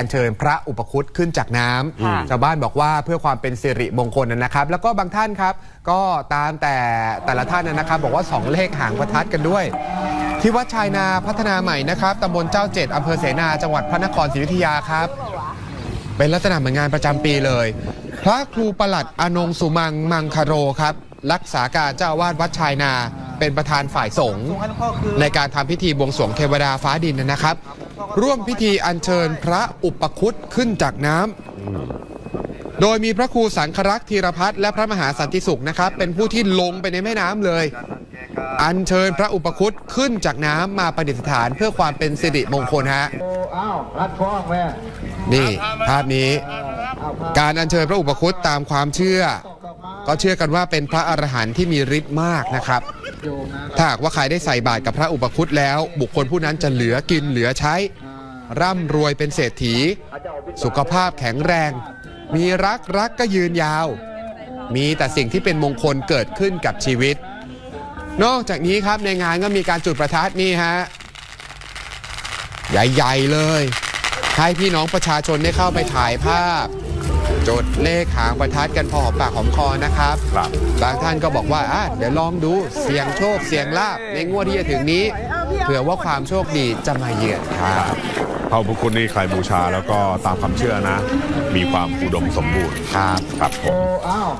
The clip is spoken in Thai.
อัญเชิญพระอุปคุตขึ้นจากน้ำค่ะชาวบ้านบอกว่าเพื่อความเป็นสิริมงคลนะครับ แล้วก็บางท่านครับ ก็ตามแต่แต่ละท่านนะครับ บอกว่า 2 เลขหางประทัดกันด้วย ที่วัดชายนาพัฒนาใหม่นะครับตำบลเจ้าเจ็ดอำเภอเสนาจังหวัดพระนครศรีอยุธยาครับ เป็นลักษณะเหมือนงานประจำปีเลย พระครูประหลัดอนงสุมังมังคโรครับ รักษาการเจ้าอาวาสวัดชายนา เป็นประธานฝ่ายสงฆ์ในการทำพิธีบวงสรวงเทวดาฟ้าดินนะครับ ร่วมพิธีอัญเชิญพระอุปคุตขึ้นจากน้ำโดยมีพระครูสังครักษ์ธีรพัฒน์และพระมหาสันติสุขนะครับ เป็นผู้ที่ลงไปในแม่น้ำเลย อัญเชิญพระอุปคุตขึ้นจากน้ำมาประดิษฐานเพื่อความเป็นสิริมงคลฮะโอ้อ้าวรัดคล้องแม่นี่ภาพนี้เอาพาการอัญเชิญพระอุปคุตตามความเชื่อ ก็เชื่อกันว่าเป็นพระอรหันต์ที่มีฤทธิ์มากนะครับโยมนะ ถ้าหากว่าใครได้ใส่บาตรกับพระอุปคุตแล้ว บุคคลผู้นั้นจะเหลือกินเหลือใช้ ร่ำรวยเป็นเศรษฐี สุขภาพแข็งแรง มีรักรักก็ยืนยาว มีแต่สิ่งที่เป็นมงคลเกิดขึ้นกับชีวิต นอกจากนี้ครับในงานก็มีการจุดประทัดนี่ฮะใหญ่ ๆ เลย ให้พี่น้องประชาชนได้เข้าไปถ่ายภาพ จดเลขหางประทัดกันพอหอมปากหอมคอนะครับ ครับ บางท่านก็บอกว่าอะเดี๋ยวลองดูเสี่ยงโชคเสี่ยงลาบในงวดที่จะถึงนี้ เผื่อว่าความโชคดีจะมาเยือนครับ พระอุปคุณนี่ใครบูชาแล้วก็ตามความเชื่อนะ มีความอุดมสมบูรณ์ครับ ครับผโอ้มอ้าว